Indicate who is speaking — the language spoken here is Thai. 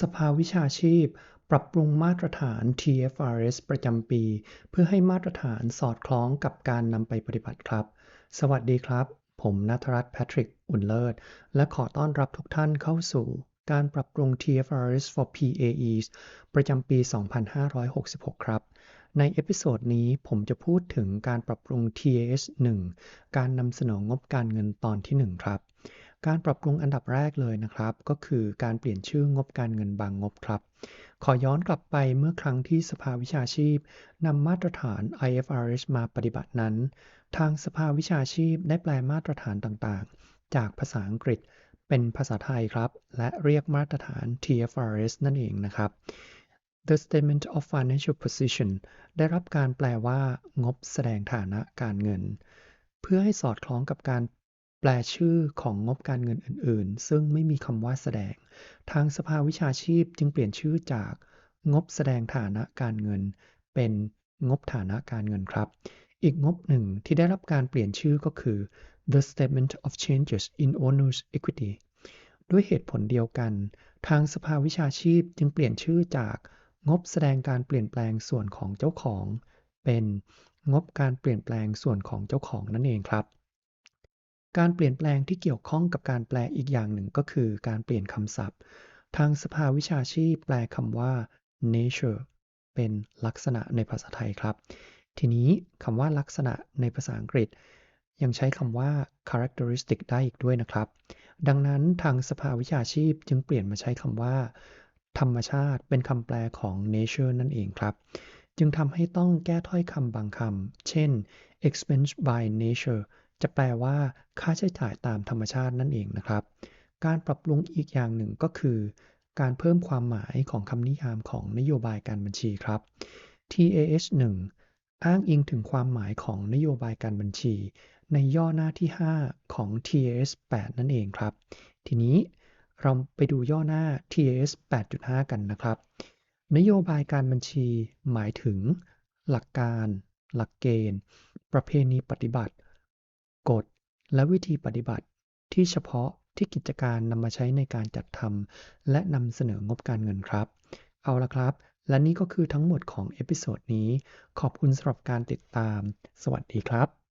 Speaker 1: สภาวิชาชีพ ปรับปรุงมาตรฐาน TFRS ประจำปี เพื่อให้มาตรฐานสอดคล้องกับการนำไปปฏิบัติครับ สวัสดีครับ ผมณัฐรัตน์แพทริก อุ่นเลิศ และขอต้อนรับทุกท่านเข้าสู่ การปรับปรุง TFRS for PAEs ประจำปี 2566 ครับ ในเอพิโซดนี้ผมจะพูดถึงการปรับปรุง TAS 1 การนำเสนองบการเงินตอนที่ 1 ครับ การปรับปรุงอันดับแรกเลยนะครับ ก็คือการเปลี่ยนชื่องบการเงินบางงบครับ ขอย้อนกลับไปเมื่อครั้งที่สภาวิชาชีพนำมาตรฐาน IFRS มาปฏิบัตินั้น ทางสภาวิชาชีพได้แปลมาตรฐานต่างๆ จากภาษาอังกฤษเป็นภาษาไทยครับ และเรียกมาตรฐาน TFRS นั่นเองนะครับ The Statement of Financial Position ได้รับการแปลว่างบแสดงฐานะการเงิน เพื่อให้สอดคล้องกับการ แปลชื่อของงบการเงินอื่น ๆ ซึ่งไม่มีคำว่าแสดง ทางสภาวิชาชีพจึงเปลี่ยนชื่อจากงบแสดงฐานะการเงิน เป็นงบฐานะการเงินครับ อีกงบหนึ่งที่ได้รับการเปลี่ยนชื่อก็คือ The Statement of Changes in Owner's Equity ด้วยเหตุผลเดียวกัน ทางสภาวิชาชีพจึงเปลี่ยนชื่อจากงบแสดงการเปลี่ยนแปลงส่วนของเจ้าของ เป็นงบการเปลี่ยนแปลงส่วนของเจ้าของนั่นเองครับ การเปลี่ยนแปลงที่เกี่ยวข้องกับการแปลอีกอย่างหนึ่งก็คือการเปลี่ยนคำศัพท์ ทางสภาวิชาชีพแปลคำว่า nature เป็นลักษณะในภาษาไทยครับ ทีนี้คำว่าลักษณะในภาษาอังกฤษ ยังใช้คำว่า characteristic ได้อีกด้วยนะครับ ดังนั้นทางสภาวิชาชีพจึงเปลี่ยนมาใช้คำว่า ธรรมชาติเป็นคำแปลของ nature นั่นเองครับ จึงทำให้ต้องแก้ถ้อยคำบางคำเช่น expense by nature จะแปลว่า ค่าใช้จ่ายตามธรรมชาตินั่นเองนะครับ การปรับปรุงอีกอย่างหนึ่งก็คือ การเพิ่มความหมายของคำนิยามของนโยบายการบัญชีครับ TAS 1อ้างอิงถึงความหมายของนโยบายการบัญชี ในย่อหน้าที่ 5 ของ TAS 8 นั่นเองครับ ทีนี้เราไปดูย่อหน้า TAS 8.5 กันนะครับ นโยบายการบัญชีหมายถึง หลักการ หลักเกณฑ์ ประเพณีปฏิบัติ กฎ และวิธีปฏิบัติที่เฉพาะที่กิจการนำมาใช้ในการจัดทำและนำเสนองบการเงินครับ เอาละครับ และนี่ก็คือทั้งหมดของเอพิโซดนี้ ขอบคุณสำหรับการติดตาม สวัสดีครับ